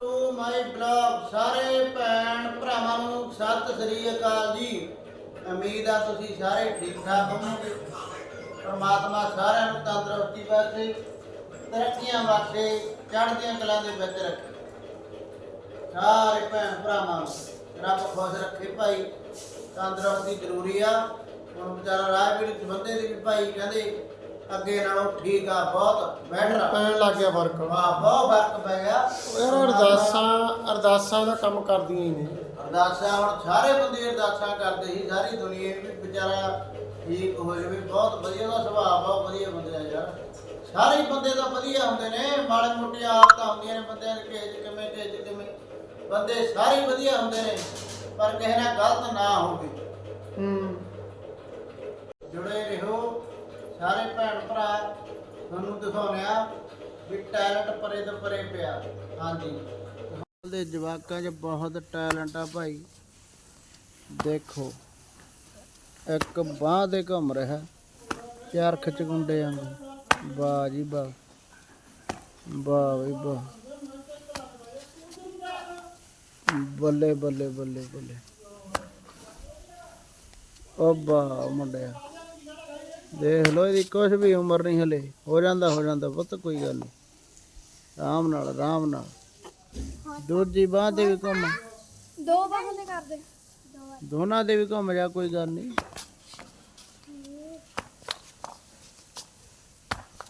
To my blog ਸਾਰੇ ਭੈਣ ਭਰਾਵਾਂ ਨੂੰ ਸਤਿ ਸ੍ਰੀ ਅਕਾਲ ਜੀ। ਉਮੀਦ ਆ ਤੁਸੀਂ ਸਾਰੇ ਠੀਕ ਠਾਕ ਹੋਵੋਗੇ। ਪਰਮਾਤਮਾ ਸਾਰਿਆਂ ਨੂੰ ਤੰਦਰੁਸਤੀ ਬਖਸ਼ੇ, ਤਰੱਕੀਆਂ ਬਖਸ਼ੇ, ਚੜ੍ਹਦੀਆਂ ਕਲਾਂ ਦੇ ਵਿੱਚ ਰੱਖੇ। ਸਾਰੇ ਭੈਣ ਭਰਾਵਾਂ ਨੂੰ ਰੱਬ ਖੁਸ਼ ਰੱਖੇ ਭਾਈ। ਤੰਦਰੁਸਤੀ ਜ਼ਰੂਰੀ ਆ। ਹੁਣ ਵਿਚਾਰਾ ਰਾਜਵੀਰ ਚ ਬੰਦੇ ਦੀ ਵੀ ਭਾਈ ਕਹਿੰਦੇ ਅੱਗੇ ਨਾਲੋਂ ਠੀਕ ਆ ਬਹੁਤ ਬੈਟਰ ਆ। ਪੈਣ ਲੱਗ ਗਿਆ ਫ਼ਰਕ। ਵਾਹ ਬਹੁਤ ਫ਼ਰਕ ਪੈ ਗਿਆ। ਯਾਰ ਅਰਦਾਸਾਂ ਅਰਦਾਸਾਂ ਦਾ ਕੰਮ ਕਰਦੀਆਂ ਹੀ ਨੇ। ਅਰਦਾਸਾਂ ਹੁਣ ਸਾਰੇ ਬੰਦੇ ਅਰਦਾਸਾਂ ਕਰਦੇ ਸੀ ਸਾਰੀ ਦੁਨੀਆ ਵੀ ਵਿਚਾਰਾ ਠੀਕ ਹੋ ਜਾਵੇ। ਬਹੁਤ ਵਧੀਆ ਦਾ ਸੁਭਾਅ ਬਹੁਤ ਵਧੀਆ ਬੰਦੇ ਆ ਯਾਰ। ਸਾਰੇ ਬੰਦੇ ਤਾਂ ਵਧੀਆ ਹੁੰਦੇ ਨੇ ਮਾੜੇ ਮੋਟੇ ਆਦਤਾਂ ਹੁੰਦੀਆਂ ਨੇ ਬੰਦਿਆਂ ਦੇ 'ਚ ਕਿਵੇਂ 'ਚ ਕਿਵੇਂ। ਬੰਦੇ ਸਾਰੇ ਵਧੀਆ ਹੁੰਦੇ ਨੇ ਪਰ ਕਿਸੇ ਨਾਲ ਗਲਤ ਨਾ ਹੋਵੇ। ਹੂੰ। ਜੁੜੇ ਰਹੋ। ਸਾਰੇ ਭੈਣ ਭਰਾ ਤੁਹਾਨੂੰ ਦਿਖਾਉਂਦੇ ਵੀ ਟੈਲੈਂਟ ਪਰੇ ਤੋਂ ਪਰੇ ਪਿਆ। ਹਾਂਜੀ। ਦੇ ਜਵਾਕਾਂ 'ਚ ਬਹੁਤ ਟੈਲੈਂਟ ਆ ਭਾਈ। ਦੇਖੋ, ਇੱਕ ਬਾਹ ਦੇ ਘੁੰਮ ਰਿਹਾ, ਚਾਰ ਖਚਗੁੰਡੇ ਵਾਂਗੂ। ਵਾਹ ਜੀ ਵਾਹ। ਵਾਹ ਵੀ ਵਾਹ। ਬੱਲੇ ਬੱਲੇ ਬੱਲੇ ਬੱਲੇ। ਓ ਵਾਹ ਮੁੰਡਿਆ। ਦੇਖ ਲੋ ਇਹਦੀ ਕੁਛ ਵੀ ਉਮਰ ਨਹੀਂ ਹਲੇ। ਹੋ ਜਾਂਦਾ ਹੋ ਜਾਂਦਾ ਪੁੱਤ ਕੋਈ ਗੱਲ ਨਹੀਂ। ਆਰਾਮ ਨਾਲ ਆਰਾਮ ਨਾਲ। ਦੂਜੀ ਬਾਂਹ ਤੇ ਵੀ ਘੁੰਮ। ਦੋ ਬਾਹਾਂ ਦੇ। ਕਰਦੇ ਦੋਨਾਂ ਦੇ ਵੀ ਘੁੰਮ ਜਾ ਕੋਈ ਗੱਲ ਨਹੀਂ।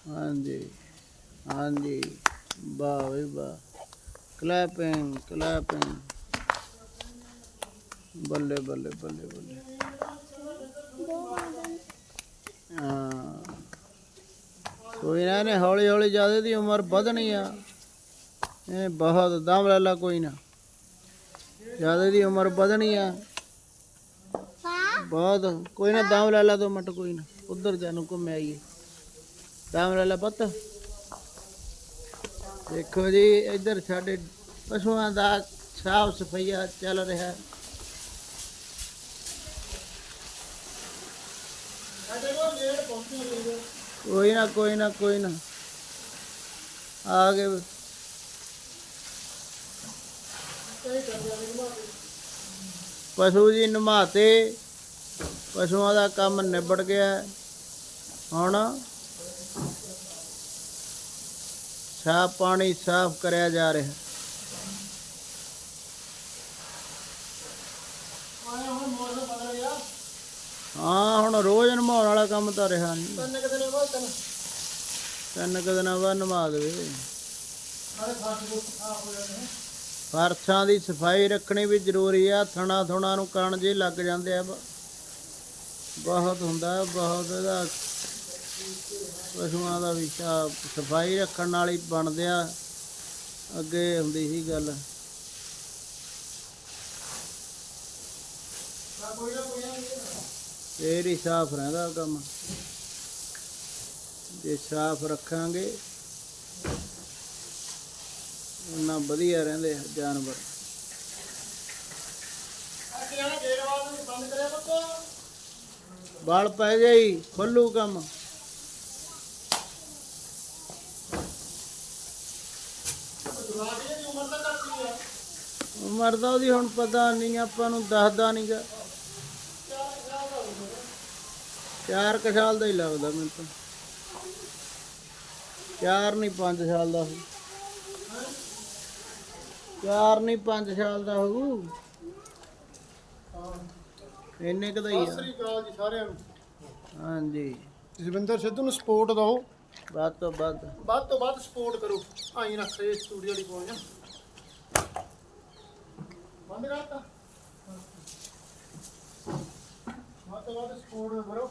ਹਾਂਜੀ ਹਾਂਜੀ। ਵਾਹ ਵੀ ਵਾਹ। Clapping clapping. ਬੱਲੇ ਬੱਲੇ ਬੱਲੇ ਬੱਲੇ ਦੋ ਬਾਹਾਂ ਦੇ ਹਾਂ ਕੋਈ ਨਾ ਨੇ ਹੌਲੀ ਹੌਲੀ ਜ਼ਿਆਦਾ ਦੀ ਉਮਰ ਵਧਣੀ ਆ। ਇਹ ਬਹੁਤ ਦਮ ਲੈ ਲਾ ਕੋਈ ਨਾ। ਜ਼ਿਆਦਾ ਦੀ ਉਮਰ ਵਧਣੀ ਆ। ਬਹੁਤ, ਕੋਈ ਨਾ ਦਮ ਲੈ ਲਾ ਦੋ ਮਿੰਟ, ਕੋਈ ਨਾ। ਉਧਰ ਜਾਨੂੰ ਘੁੰਮ ਆਈਏ। ਦਮ ਲੈ ਲਾ ਪੁੱਤ। ਦੇਖੋ ਜੀ, ਇੱਧਰ ਸਾਡੇ ਪਸ਼ੂਆਂ ਦਾ ਸਾਫ਼ ਸਫਾਈਆ ਚੱਲ ਰਿਹਾ। ਕੋਈ ਨਾ ਕੋਈ ਨਾ ਕੋਈ ਨਾ। ਆ ਗਏ। ਪਸ਼ੂ ਜੀ ਨਮਾਤੇ। ਪਸ਼ੂਆਂ ਦਾ ਕੰਮ ਨਿਬੜ ਗਿਆ। ਹੁਣ ਸਾਫ਼ ਪਾਣੀ ਸਾਫ਼ ਕਰਿਆ ਜਾ ਰਿਹਾ। ਹਾਂ ਹੁਣ ਰੋਜ਼ ਨਮਾਉਣ ਵਾਲਾ ਕੰਮ ਤਾਂ ਰਿਹਾ ਨਹੀਂ ਤਿੰਨ ਕਿਤੇ ਨੇ ਬਾਅਦ ਤਿੰਨ। ਤਿੰਨ ਕੁ ਦਿਨਾਂ ਬਾਅਦ ਨਮਾ ਦੇਵੇ। ਫਰਸ਼ਾਂ ਦੀ ਸਫ਼ਾਈ ਰੱਖਣੀ ਵੀ ਜ਼ਰੂਰੀ ਆ ਥਣਾ ਥੁਣਾ ਨੂੰ ਕਣ ਜੇ ਲੱਗ ਜਾਂਦੇ ਆ। ਬਹੁਤ ਹੁੰਦਾ ਬਹੁਤ ਇਹਦਾ ਪਸ਼ੂਆਂ ਦਾ ਵੀ ਸਫ਼ਾਈ ਰੱਖਣ ਨਾਲ ਹੀ ਬਣਦੇ ਆ। ਅੱਗੇ ਹੁੰਦੀ ਸੀ ਗੱਲ। ਕੋਈ ਨਾ ਕੋਈ ਨਾ। ਫੇਰ ਹੀ ਸਾਫ਼ ਰਹਿੰਦਾ ਕੰਮ। ਜੇ ਸਾਫ਼ ਰੱਖਾਂਗੇ ਉਹਨਾਂ ਵਧੀਆ ਰਹਿੰਦੇ ਜਾਨਵਰ। ਬਲ ਪੈ ਜਾਈ ਖੁੱਲੂ ਕੰਮ। ਉਮਰ ਦਾ ਉਹਦੀ ਹੁਣ ਪਤਾ ਨਹੀਂ ਆਪਾਂ ਨੂੰ ਦੱਸਦਾ ਨਹੀਂਗਾ ਚਾਰ ਕੁ ਸਾਲ ਦਾ ਹੀ ਲੱਗਦਾ ਮੈਨੂੰ ਤਾਂ। ਚਾਰ ਨਹੀਂ 5 ਸਾਲ ਦਾ ਹੋਊ। ਚਾਰ ਨਹੀਂ 5 ਸਾਲ ਦਾ ਹੋਊ। ਇੰਨੇ ਕੁ ਦਾ ਹੀ ਸਤਿ ਆ ਸ੍ਰੀ ਅਕਾਲ ਜੀ ਸਾਰਿਆਂ ਨੂੰ। ਹਾਂਜੀ। ਜਸਵਿੰਦਰ ਸਿੱਧੂ ਨੂੰ ਸਪੋਰਟ ਦਿਓ। ਵੱਧ ਤੋਂ ਵੱਧ। ਵੱਧ ਤੋਂ ਵੱਧ ਸਪੋਰਟ ਕਰੋ। ਆਈ ਨਾ ਸੇ ਸਟੂਡੀਓ ਵਾਲੀ ਕੋਲ ਜਾ। ਬੰਦ ਕਰਤਾ। ਵੱਧ ਤੋਂ ਵੱਧ ਸਪੋਰਟ ਕਰੋ।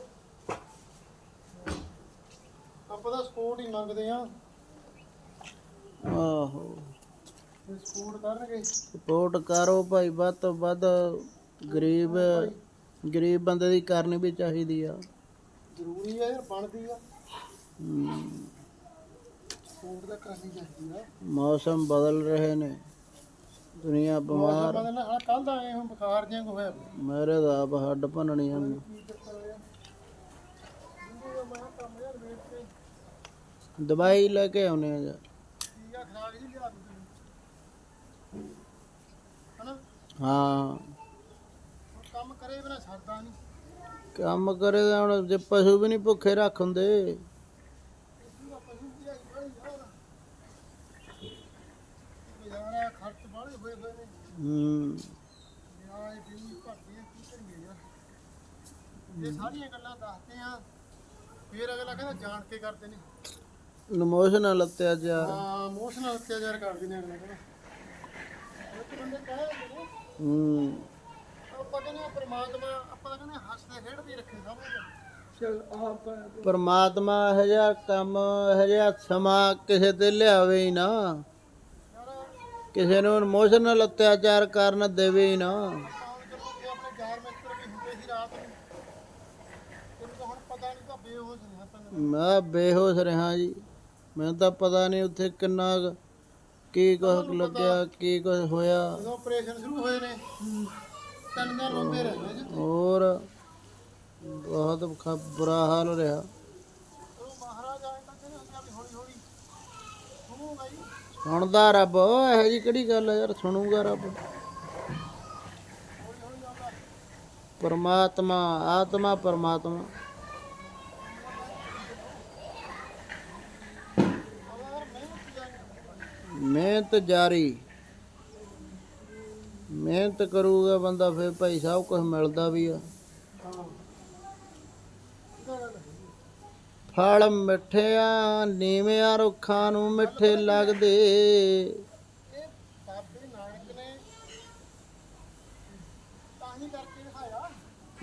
ਆਪਾਂ ਤਾਂ ਸਪੋਰਟ ਹੀ ਮੰਗਦੇ ਆ। ਆਹੋ। ਸਪੋਰਟ ਕਰਨਗੇ। ਸਪੋਰਟ ਕਰੋ ਭਾਈ ਵੱਧ ਤੋਂ ਵੱਧ ਗਰੀਬ ਗਰੀਬ ਬੰਦੇ ਦੀ ਕਰਨੀ ਵੀ ਚਾਹੀਦੀ ਆ। ਜ਼ਰੂਰੀ ਆ ਯਾਰ ਬਣਦੀ ਆ। ਸਪੋਰਟ ਤਾਂ ਕਰਨੀ ਚਾਹੀਦੀ ਆ। ਮੌਸਮ ਬਦਲ ਰਹੇ ਨੇ। ਦੁਨੀਆ ਬਿਮਾਰ। ਬਦਲਣਾ ਹਾਂ ਕੱਲ ਦਾ ਆਏ ਹੁਣ ਬੁਖਾਰ ਜਿਹਾ ਕੁ ਹੋਇਆ। ਪਿਆ। ਮੇਰੇ ਦਾ ਆਪ ਹੱਡ ਭੰਨਣੀ ਹਨ ਕੀ ਚੱਕਰ ਹੋਇਆ? ਜਿੰਦੂ ਮੈਂ ਕੰਮ ਯਾਰ ਵੇਟ ਕੇ। ਦਵਾਈ ਲੈ ਕੇ ਆਉਨੇ ਆ ਯਾਰ ਕੀ ਆ ਖਰਾਕ ਜੀ ਲਿਆ ਦੇ ਹਾਂ। ਕੰਮ ਕਰੇ ਬਿਨਾ ਸਰਦਾ ਨਹੀਂ। ਕੰਮ ਕਰੇ ਤਾਂ ਹੁਣ ਜੇ ਪਸ਼ੂ ਵੀ ਨਹੀਂ ਭੁੱਖੇ ਰੱਖ ਹੁੰਦੇ। ਗੁਜ਼ਾਰਾ ਖਰਚ ਬਾਹਲੇ ਹੋਏ ਹੋਏ ਨੇ। ਹੂੰ। ਨਿਆਏ ਵੀ ਭਰਦੇ ਆ ਕੀ ਕਰੀਏ ਯਾਰ। ਇਹ ਸਾਰੀਆਂ ਗੱਲਾਂ ਦੱਸਦੇ ਆ। ਫਿਰ ਅਗਲਾ ਕਹਿੰਦਾ ਜਾਣ ਕੇ ਕਰਦੇ ਨੇ। ਇਮੋਸ਼ਨਲ ਅਤਿਆਚਾਰ। ਹਾਂ ਇਮੋਸ਼ਨਲ ਅਤਿਆਚਾਰ ਕਰਦੇ ਨੇ ਅਗਲਾ ਕਹਿੰਦਾ। ਇੱਕ ਬੰਦੇ ਕਹਿੰਦੇ ਨੇ ਹੂੰ। ਆਪਾਂ ਕਹਿੰਦੇ ਆ ਪ੍ਰਮਾਤਮਾ ਆਪਾਂ ਤਾਂ ਕਹਿੰਦੇ ਆ ਹੱਸਦੇ ਖੇਡਦੇ ਹੀ ਰੱਖੇ ਸਭ ਨੂੰ। ਚਲ ਆਪ ਪਰਮਾਤਮਾ ਇਹ ਜਿਹਾ ਕੰਮ ਇਹ ਜਿਹਾ ਸਮਾਂ ਕਿਸੇ ਤੇ ਲਿਆਵੇ ਹੀ ਨਾ। ਕਿਸੇ ਨੂੰ ਇਮੋਸ਼ਨਲ ਅਤਿਆਚਾਰ ਕਰਨ ਦੇਵੇ ਹੀ ਨਾ। ਆਪਾਂ ਹੁਣ ਜਦੋਂ ਕਿ ਆਪਣੇ ਯਾਰ ਮਿੱਤਰ ਵੀ ਹੁੰਦੇ ਸੀ ਰਾਤ ਨੂੰ ਤੈਨੂੰ ਤਾਂ ਹੁਣ ਪਤਾ ਨਹੀਂ ਤਾਂ ਬੇਹੋਸ਼ ਨਹੀਂ ਆਪਾਂ ਮੈਂ ਬੇਹੋਸ਼ ਰਿਹਾ ਜੀ। ਮੈਨੂੰ ਤਾਂ ਪਤਾ ਨਹੀਂ ਉੱਥੇ ਕਿੰਨਾ ਕੁ- ਕੀ ਕੁਛ ਲੱਗਿਆ ਕੀ ਕੁਛ ਹੋਇਆ। ਜਦੋਂ ਆਪਰੇਸ਼ਨ ਸ਼ੁਰੂ ਹੋਏ ਨੇ ਤਿੰਨ ਦਿਨ ਰੋਂਦੇ ਰਹੇ ਨੇ ਜੀ। ਹੋਰ ਬਹੁਤ ਖ- ਬੁਰਾ ਹਾਲ ਰਿਹਾ। ਉਹ ਮਹਾਰਾਜ ਆਏ ਤਾਂ ਕਹਿੰਦੇ ਹੁੰਦੇ ਆ ਵੀ ਹੌਲੀ ਹੌਲੀ ਸੁਣੂਗਾ ਜੀ। ਸੁਣਦਾ ਰੱਬ ਇਹੋ ਜੀ ਕਿਹੜੀ ਗੱਲ ਹੈ ਯਾਰ ਸੁਣੂਗਾ ਰੱਬ। ਪਰਮਾਤਮਾ ਆਤਮਾ ਪਰਮਾਤਮਾ। ਮਿਹਨਤ ਜਾਰੀ। ਮਿਹਨਤ ਕਰੂਗਾ ਬੰਦਾ, ਫਿਰ ਭਾਈ ਸਭ ਕੁਝ ਮਿਲਦਾ ਵੀ ਆ। ਹਾਂ ਫਲ ਮਿੱਠਿਆ ਨੀਵਿਆਂ ਰੁੱਖਾਂ ਨੂੰ ਮਿੱਠੇ ਲੱਗਦੇ।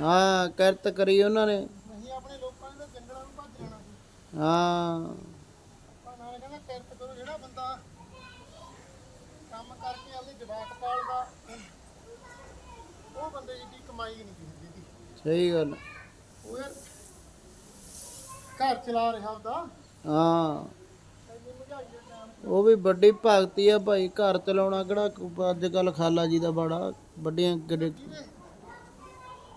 ਹਾਂ, ਕਿਰਤ ਕਰੀ ਉਹਨਾਂ ਨੇ। ਨਹੀਂ ਆਪਣੇ ਲੋਕਾਂ ਨੇ ਤਾਂ ਜੰਗਲਾਂ ਨੂੰ ਭੱਜ ਜਾਣਾ ਸੀ ਹਾਂ। ਨਾਨਕ ਕਹਿੰਦਾ ਕਿਰਤ ਕਰੋ ਜਿਹੜਾ ਬੰਦਾ ਕੰਮ ਕਰਕੇ ਆਪਣੀ ਜਵਾਕ ਪਾਲਦਾ। ਉਹ ਬੰਦੇ ਦੀ ਕੀ ਕਮਾਈ ਨਹੀਂ ਕਿਸੇ ਦੀ ਸਹੀ ਗੱਲ ਉਹ ਯਾਰ ਘਰ ਚਲਾ ਰਿਹਾ ਉਹਦਾ ਹਾਂ। ਟਾਈਮ ਉਹ ਵੀ ਵੱਡੀ ਭਗਤੀ ਆ ਭਾਈ ਘਰ ਚਲਾਉਣਾ ਕਿਹੜਾ ਅੱਜ ਕੱਲ ਖਾਲਾ ਜੀ ਦਾ ਬੜਾ ਵੱਡੀਆਂ ਜਿਹਦੇ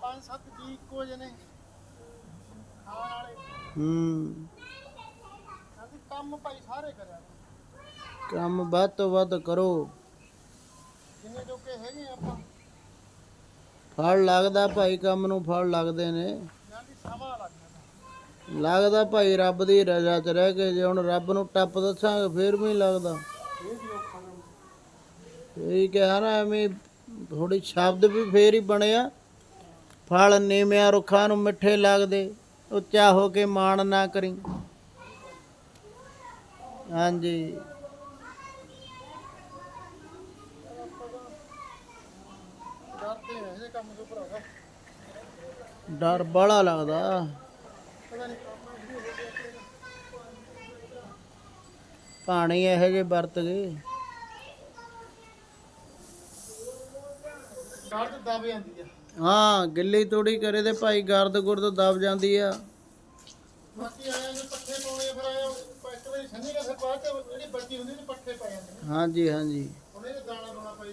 ਪੰਜ ਸੱਤ ਜੀ ਇੱਕੋ ਜਿਹੇ ਨੇ। ਖਾਣ ਵਾਲੇ। ਹੂੰ। ਕਹਿੰਦੇ ਕੰਮ ਭਾਈ ਸਾਰੇ ਕਰਿਆ ਕਰੋ। ਕੰਮ ਵੱਧ ਤੋਂ ਵੱਧ ਕਰੋ। ਜਿੰਨੇ ਜੋਗੇ ਹੈਗੇ ਆਪਾਂ? ਫਲ ਲੱਗਦਾ ਭਾਈ ਕੰਮ ਨੂੰ ਫਲ ਲੱਗਦੇ ਨੇ। ਲੱਗਦਾ ਭਾਈ ਰੱਬ ਦੀ ਰਜ਼ਾ 'ਚ ਰਹਿ ਕੇ ਜੇ ਹੁਣ ਰੱਬ ਨੂੰ ਟੱਪ ਦੱਸਾਂਗੇ ਫੇਰ ਵੀ ਨਹੀਂ ਲੱਗਦਾ। ਇਹੀ ਕਿਹਾ ਨਾ ਐਵੇਂ ਥੋੜੀ ਸ਼ਬਦ ਵੀ ਫੇਰ ਹੀ ਬਣਿਆ ਫਲ ਨੀਵਿਆਂ ਰੁੱਖਾਂ ਨੂੰ ਮਿੱਠੇ ਲੱਗਦੇ ਉੱਚਾ ਹੋ ਕੇ ਮਾਣ ਨਾ ਕਰੀ। ਹਾਂਜੀ ਡਰਦੇ ਆ ਇਹਦੇ ਕੰਮ ਤੋਂ ਭਰਾਵਾ ਡਰ ਬੜਾ ਲੱਗਦਾ। ਪਾਣੀ ਇਹੋ ਜਿਹੇ ਵਰਤ ਗਏ ਤੇ ਦਬ ਜਾਂਦੀ ਆ। ਹਾਂ ਗਿੱਲੀ ਤੋੜੀ ਕਰੇ ਤੇ ਭਾਈ ਗਰਦ ਗੁਰਦ ਦਬ ਜਾਂਦੀ ਆ। ਬਾਕੀ ਆਇਆ ਜੇ ਪੱਠੇ ਪਾਉਣੇ ਆ, ਫਿਰ ਆਇਆ ਇੱਕ ਵਾਰੀ ਸੰਨੀ ਦਾ ਫਿਰ ਬਾਅਦ ਚ ਜਿਹੜੀ ਬੱਚੀ ਹੁੰਦੀ ਨੇ ਪੱਠੇ ਪੈ ਜਾਂਦੇ ਨੇ। ਹਾਂਜੀ ਹਾਂਜੀ। ਹੁਣ ਇਹ ਦਾਣਾ ਦੋਣਾ ਪਈ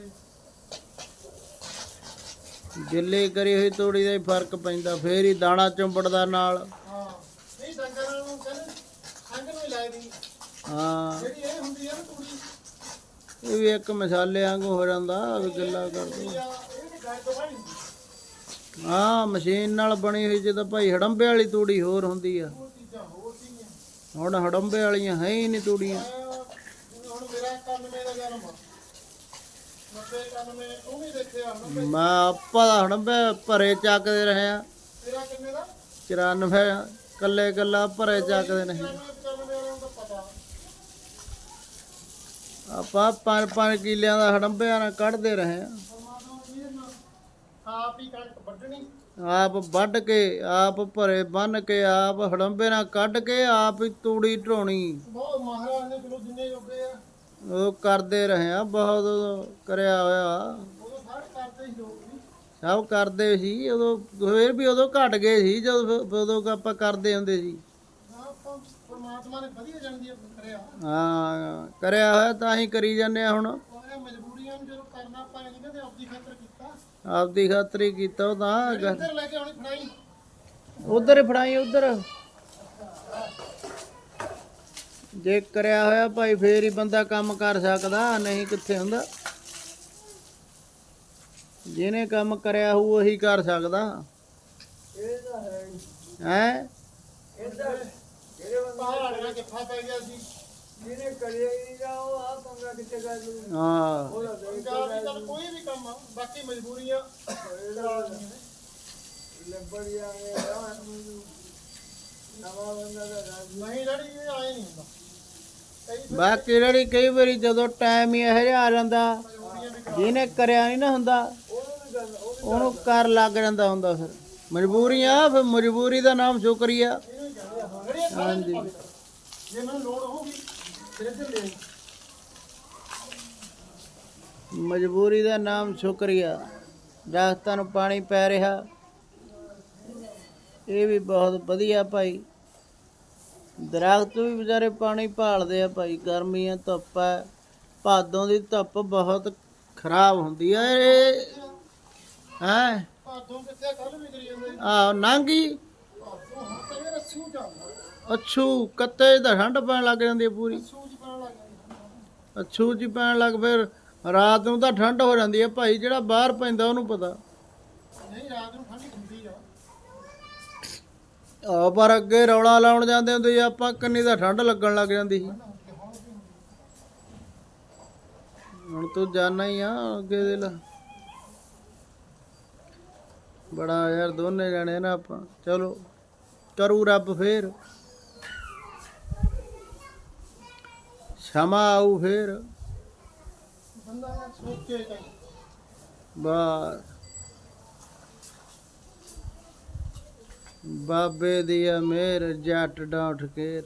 ਗਿੱਲੀ ਕਰੀ ਹੋਈ ਤੋੜੀ ਦਾ ਹੀ ਫ਼ਰਕ ਪੈਂਦਾ ਫੇਰ ਹੀ ਦਾਣਾ ਚੁੰਬੜਦਾ ਨਾਲ। ਹਾਂ ਨਹੀਂ ਡੰਗਰਾਂ ਨੂੰ ਕਹਿੰਦੇ ਖੰਗ ਨੂੰ ਹੀ ਲੱਗਦੀ ਹਾਂ। ਜਿਹੜੀ ਇਹ ਹੁੰਦੀ ਆ ਨਾ ਤੂੜੀ। ਇਹ ਵੀ ਇੱਕ ਮਸਾਲੇ ਵਾਂਗੂ ਹੋ ਜਾਂਦਾ ਗਿੱਲਾ ਕਰ ਦੋ ਤੋਂ ਹਾਂ ਮਸ਼ੀਨ ਨਾਲ ਬਣੀ ਹੋਈ ਜਿਹਦਾ ਭਾਈ ਹੜੰਬੇ ਵਾਲੀ ਤੂੜੀ ਹੋਰ ਹੁੰਦੀ ਆ। ਉਹ ਚੀਜ਼ਾਂ ਹੋਰ ਸੀਗੀਆਂ। ਹੁਣ ਹੜੰਬੇ ਵਾਲੀਆਂ ਹੈ ਹੀ ਨਹੀਂ ਤੂੜੀਆਂ। ਮੈਂ ਹੁਣ ਮੇਰਾ 91 ਦਾ ਜਨਮ ਆ। 90 91 ਉਹ ਵੀ ਦੇਖਿਆ ਹੁਣ ਮੈਂ ਆਪਾਂ ਦਾ ਹੜੰਬੇ ਭਰੇ ਚੱਕਦੇ ਰਹੇ ਆ ਤੇਰਾ ਕਿੰਨੇ ਦਾ? 94 ਕੱਲੇ ਕੱਲਾ ਭਰੇ ਚੱਕਦੇ ਨੇ 91 95 ਵਾਲਿਆਂ ਨੂੰ ਤਾਂ ਪਤਾ। ਆਪਾਂ ਪੰਜ ਪੰਜ ਕਿੱਲਿਆਂ ਦਾ ਹੜੰਬਿਆਂ ਨਾਲ ਕੱਢਦੇ ਰਹੇ ਆ ਪਰਮਾਤਮਾ ਦੀ ਮਿਹਰ ਨਾਲ। ਆਪ ਹੀ ਕਣਕ ਵੱਢਣੀ। ਆਪ ਵੱਢ ਕੇ ਆਪ ਭਰੇ ਬੰਨ ਕੇ ਆਪ ਹੜੰਬੇ ਨਾਲ ਕੱਢ ਕੇ ਆਪ ਹੀ ਤੂੜੀ ਢੋਣੀ। ਬਹੁਤ ਮਹਾਰਾਜ ਨੇ ਚਲੋ ਜਿੰਨੇ ਜੋਗੇ ਆ। ਉਹ ਕਰਦੇ ਰਹੇ ਆ ਬਹੁਤ ਕਰਿਆ ਹੋਇਆ। ਸਭ ਕਰਦੇ ਸੀ ਉਦੋਂ ਫੇਰ ਵੀ ਉਦੋਂ ਘਟ ਗਏ ਸੀ ਜਦੋਂ ਉਦੋਂ ਆਪਾਂ ਕਰਦੇ ਹੁੰਦੇ ਸੀ। ਨਾ ਆਪਾਂ ਪਰਮਾਤਮਾ ਨੇ ਵਧੀਆ ਜਾਣਦੀ ਕਰਿਆ ਹਾਂ ਕਰਿਆ ਹੋਇਆ ਤਾਂ ਹੀ ਕਰੀ ਜਾਂਦੇ ਆ ਹੁਣ। ਮਜਬੂਰੀਆਂ ਨੂੰ ਜਦੋਂ ਕਰਨਾ ਆਪਦੀ ਖਾਤਰ ਕੀਤਾ ਆਪਦੀ ਖਾਤਰ ਹੀ ਕੀਤਾ ਉਹ ਤਾਂ ਇੱਧਰ ਲੈ ਕੇ ਆਉਣੀ ਫੜਾਈ। ਉਧਰ ਫੜਾਈ ਉਧਰ। ਜੇ ਕਰਿਆ ਹੋਇਆ ਭਾਈ ਫੇਰ ਹੀ ਬੰਦਾ ਕੰਮ ਕਰ ਸਕਦਾ ਨਹੀਂ ਕਿੱਥੇ ਹੁੰਦਾ। ਜਿਹਨੇ ਕੰਮ ਕਰਿਆ ਹੋਊ ਉਹੀ ਕਰ ਸਕਦਾ। ਇਹ ਤਾਂ ਹੈ ਹੀ। ਤਾਂ ਜਿਹੜੇ ਬੰਦੇ ਪਹਾੜੀਆਂ ਕਿੱਥਾ ਪੈ ਗਿਆ ਸੀ ਜਿਹਨੇ ਕਰਿਆ ਹੀ ਨਹੀਂ ਉਹ ਆ ਪੰਗਾ ਕਿੱਥੇ ਕਰ ਲੂ ਹਾਂ। ਉਹਦਾ ਦੀ ਚੱਲ ਕੋਈ ਵੀ ਕੰਮ ਆ ਬਾਕੀ ਮਜਬੂਰੀਆਂ। ਲੱਭੜ ਜਾਣੇ ਆ ਨਵਾਂ ਬੰਦਾ ਦਾ ਰਾਜ ਨਹੀਂ ਲੜੀ ਇਹ ਆਏ ਨਹੀਂ ਹੁੰਦਾ ਕਈ ਬਾਕੀ ਜਿਹੜੀ ਕਈ ਵਾਰੀ ਜਦੋਂ ਟਾਈਮ ਹੀ ਇਹੋ ਜਿਹਾ ਆ ਜਾਂਦਾ, ਜਿਹਨੇ ਕਰਿਆ ਨਹੀਂ ਨਾ ਹੁੰਦਾ, ਉਹਨੂੰ ਵੀ ਗੱਲ ਉਹ ਉਹਨੂੰ ਕਰ ਲੱਗ ਜਾਂਦਾ ਹੁੰਦਾ ਫਿਰ ਮਜਬੂਰੀਆਂ ਫਿਰ ਮਜਬੂਰੀ ਦਾ ਨਾਮ ਸ਼ੁਕਰੀਆ ਇਹਨੂੰ ਕਹਿੰਦੇ ਆ ਜਿਹੜੀਆਂ ਸਾਰਿਆਂ ਚ ਪਾ ਦਿੱਤਾ। ਜੇ ਮੈਨੂੰ ਲੋੜ ਹੋਊਗੀ ਫਿਰ ਇੱਧਰ ਲੈ ਆਈ। ਮਜਬੂਰੀ ਦਾ ਨਾਮ ਸ਼ੁਕਰੀਆ ਦਰਖਤਾਂ ਨੂੰ ਪਾਣੀ ਪੈ ਰਿਹਾ ਇਹ ਵੀ ਬਹੁਤ ਵਧੀਆ ਭਾਈ। ਦਰਖਤ ਵੀ ਵਿਚਾਰੇ ਪਾਣੀ ਭਾਲਦੇ ਆ ਭਾਈ ਗਰਮੀਆਂ ਧੁੱਪ ਹੈ ਭਾਦੋਂ ਦੀ ਧੁੱਪ ਬਹੁਤ ਖਰਾਬ ਹੁੰਦੀ ਹੈ ਇਹ ਹੈ? ਭਾਦੋਂ ਕਿੱਥੇ ਕੱਲ ਵੀ ਕਰੀ ਜਾਂਦੇ। ਆ ਨਾਂਗੀ ਅੱਛੂ ਕੱਤੇ ਦਾ ਠੰਡ ਪੈਣ ਲੱਗ ਜਾਂਦੀ ਹੈ ਪੂਰੀ। ਅੱਛੂ ਜੀ ਪੈਣ ਲੱਗ ਫਿਰ ਰਾਤ ਨੂੰ ਤਾਂ ਠੰਡ ਹੋ ਜਾਂਦੀ ਹੈ ਭਾਈ ਜਿਹੜਾ ਬਾਹਰ ਪੈਂਦਾ ਉਹਨੂੰ ਪਤਾ। ਨਹੀਂ ਰਾਤ ਨੂੰ ਆ ਆ ਪਰ ਅੱਗੇ ਰੌਲਾ ਲਾਉਣ ਜਾਂਦੇ ਹੁੰਦੇ ਸੀ ਆਪਾਂ ਕੰਨੀ ਦਾ ਠੰਡ ਲੱਗਣ ਲੱਗ ਜਾਂਦੀ ਸੀ। ਹੁਣ ਤੂੰ ਜਾਣਾ ਹੀ ਆ ਅੱਗੇ ਦੇ ਲਾ। ਬੜਾ ਯਾਰ ਦੋਨੇ ਜਾਣੇ ਨਾ ਆਪਾਂ। ਚਲੋ ਕਰੂ ਰੱਬ ਫੇਰ। ਸ਼ਮਾ ਆਊ ਫੇਰ। ਬੰਦਾ ਯਾਰ ਸੋਚੇ ਚਾਹੀਦਾ ਬਸ। ਬਾਬੇ ਦੀ ਆ ਜੱਟ ਡਾਂਠ ਕੇਰ।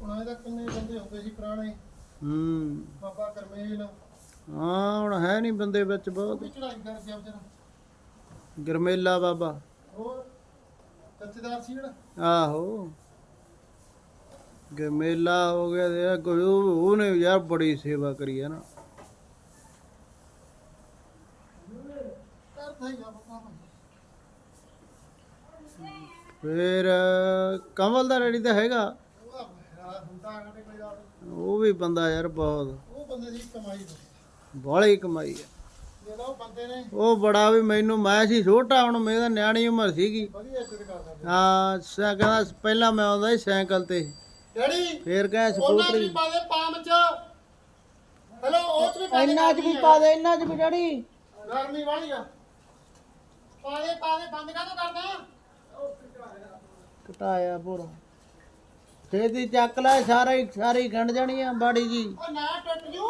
ਹੁਣ ਇਹਦਾ ਕਿੰਨੇ ਬੰਦੇ ਹੁੰਦੇ ਸੀ ਪੁਰਾਣੇ? ਹੂੰ। ਬਾਬਾ ਕਰਮੇਲ ਹਾਂ ਹੁਣ ਹੈ ਨਹੀਂ ਬੰਦੇ ਵਿੱਚ ਬਹੁਤ। ਵੀ ਚੜਾਈ ਕਰ ਗਿਆ ਵਿਚਾਰਾ। ਗਰਮੇਲਾ ਬਾਬਾ। ਹੋਰ? ਕੱਚੇਦਾਰ ਸੀ ਜਿਹੜਾ? ਆਹੋ। ਗਰਮੇਲਾ ਹੋ ਗਿਆ ਤੇ ਇਹ ਕੋਈ ਉਹ- ਉਹਨੇ ਯਾਰ ਬੜੀ ਸੇਵਾ ਕਰੀ ਹੈ ਨਾ। ਕਰਦਾ ਹੀ ਆ ਬਾਬਾ। ਫਿਰ ਕਮਲ ਦਾ ਰੈਡੀ ਤਾਂ ਹੈਗਾ। ਉਹ ਵੀ ਬੰਦਾ ਯਾਰ ਬਹੁਤ। ਉਹ ਬੰਦੇ ਦੀ ਕਮਾਈ ਦਾ ਕਮਾਈ ਹੈ ਉਹ ਬੜਾ ਵੀ ਮੈਨੂੰ, ਮੈਂ ਸੀ ਛੋਟਾ, ਹੁਣ ਮੇਰਾ ਨਿਆਣੀ ਉਮਰ ਸੀਗੀ। ਹਾਂ, ਸਾ, ਕਹਿੰਦਾ ਪਹਿਲਾਂ ਮੈਂ ਆਉਂਦਾ ਸੀ ਸਾਈਕਲ ਤੇ। ਡੈਡੀ ਫੇਰ ਕਹਿੰਦਾ ਉਹਨਾਂ ਸਕੂਟਰੀ। ਪਾ ਦੇ ਪਾਮ ਚ ਹੈਲੋ ਉਹ ਚ ਵੀ ਪਾ ਦੇ ਇੰਨਾ ਚ ਵੀ ਪਾ ਦੇ, ਇੰਨਾ ਚ ਵੀ ਡੜੀ ਗਰਮੀ ਵਾਲੀ ਆ। ਪਾ ਦੇ ਪਾ ਦੇ, ਬੰਦ ਕਾਹਤੋਂ ਕਰਦਾ ਘਟਾਇਆ ਪੂਰਾ ਛੇਤੀ ਚੱਕ ਲੈ, ਸਾਰਾ ਹੀ ਸਾਰੀ ਗੰਢ ਜਾਣੀ ਆ ਬਾੜੀ ਜੀ। ਉਹ ਨਾ ਟੁੱਟ ਜੂ।